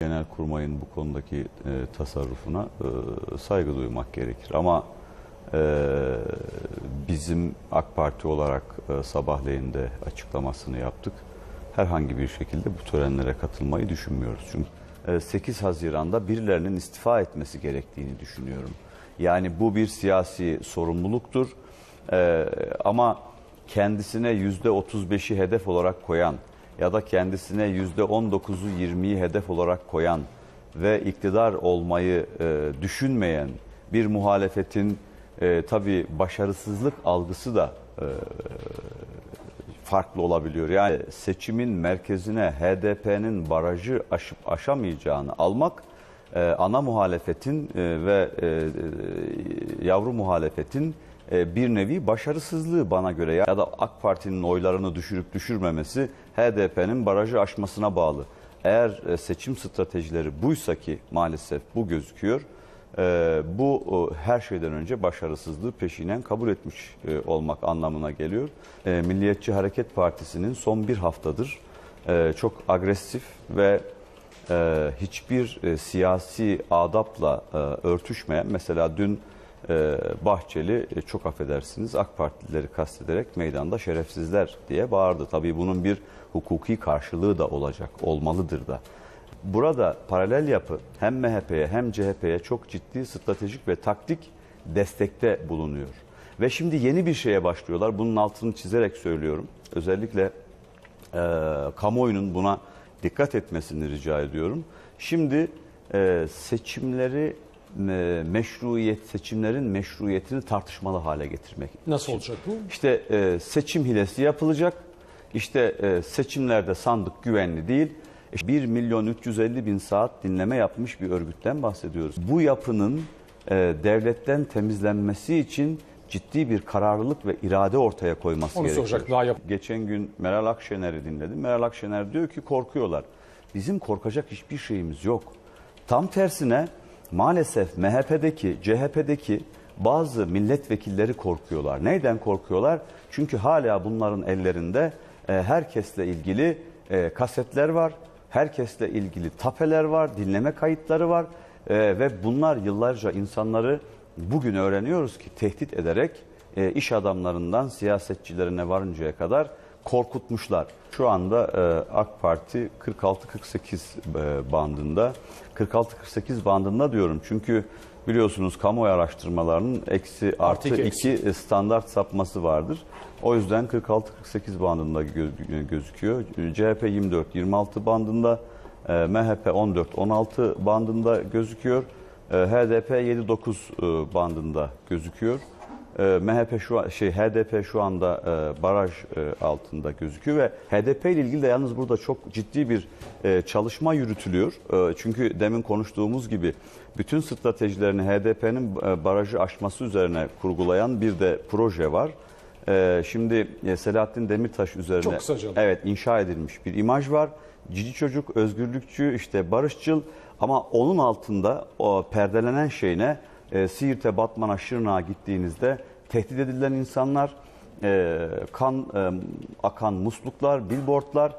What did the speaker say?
Genelkurmay'ın bu konudaki e, tasarrufuna e, saygı duymak gerekir. Ama e, bizim AK Parti olarak e, sabahleyin de açıklamasını yaptık. Herhangi bir şekilde bu törenlere katılmayı düşünmüyoruz. Çünkü e, 8 Haziran'da birilerinin istifa etmesi gerektiğini düşünüyorum. Yani bu bir siyasi sorumluluktur. E, ama kendisine %35'i hedef olarak koyan ya da kendisine %19'u 20'yi hedef olarak koyan ve iktidar olmayı e, düşünmeyen bir muhalefetin e, tabii başarısızlık algısı da e, farklı olabiliyor. Yani seçimin merkezine HDP'nin barajı aşıp aşamayacağını almak e, ana muhalefetin e, ve e, e, yavru muhalefetin bir nevi başarısızlığı bana göre ya da AK Parti'nin oylarını düşürüp düşürmemesi HDP'nin barajı aşmasına bağlı. Eğer e, seçim stratejileri buysa ki maalesef bu gözüküyor. e, Bu e, her şeyden önce başarısızlığı peşinen kabul etmiş e, olmak anlamına geliyor. E, Milliyetçi Hareket Partisi'nin son bir haftadır e, çok agresif ve e, hiçbir e, siyasi adapla e, örtüşmeyen mesela dün e, Bahçeli e, çok affedersiniz AK Partilileri kastederek meydanda şerefsizler diye bağırdı. Tabii bunun bir hukuki karşılığı da olacak, olmalıdır da. Burada paralel yapı hem MHP'ye hem CHP'ye çok ciddi stratejik ve taktik destekte bulunuyor. Ve şimdi yeni bir şeye başlıyorlar. Bunun altını çizerek söylüyorum. Özellikle e, kamuoyunun buna dikkat etmesini rica ediyorum. Şimdi e, seçimleri meşruiyet seçimlerin meşruiyetini tartışmalı hale getirmek. Nasıl olacak bu? İşte e, seçim hilesi yapılacak. İşte e, seçimlerde sandık güvenli değil. İşte 1 milyon 350 bin saat dinleme yapmış bir örgütten bahsediyoruz. Bu yapının e, devletten temizlenmesi için ciddi bir kararlılık ve irade ortaya koyması Onu gerekiyor. soracak, daha yap- Geçen gün Meral Akşener'i dinledim. Meral Akşener diyor ki korkuyorlar. Bizim korkacak hiçbir şeyimiz yok. Tam tersine maalesef MHP'deki, CHP'deki bazı milletvekilleri korkuyorlar. Neyden korkuyorlar? Çünkü hala bunların ellerinde e, herkesle ilgili e, kasetler var. Herkesle ilgili tapeler var, dinleme kayıtları var. E, ve bunlar yıllarca insanları bugün öğreniyoruz ki tehdit ederek e, iş adamlarından siyasetçilerine varıncaya kadar korkutmuşlar. Şu anda e, AK Parti 46-48 e, bandında. 46-48 bandında diyorum çünkü biliyorsunuz kamuoyu araştırmalarının eksi artı iki, eksi. 2 standart sapması vardır. O yüzden 46-48 bandında gö- gözüküyor. CHP 24-26 bandında, e, MHP 14-16 bandında gözüküyor. E, HDP 7-9 e, bandında gözüküyor. E, MHP şu an- şey HDP şu anda e, baraj e, altında gözüküyor ve HDP ile ilgili de yalnız burada çok ciddi bir e, çalışma yürütülüyor. E, çünkü demin konuştuğumuz gibi bütün stratejilerini HDP'nin e, barajı aşması üzerine kurgulayan bir de proje var. E, şimdi e, Selahattin Demirtaş üzerine Çok kısaca. evet inşa edilmiş bir imaj var. Cici çocuk, özgürlükçü, işte barışçıl ama onun altında o perdelenen şey ne? E, Siirt'e, Batman'a, Şırnak'a gittiğinizde tehdit edilen insanlar, e, kan e, akan musluklar, billboardlar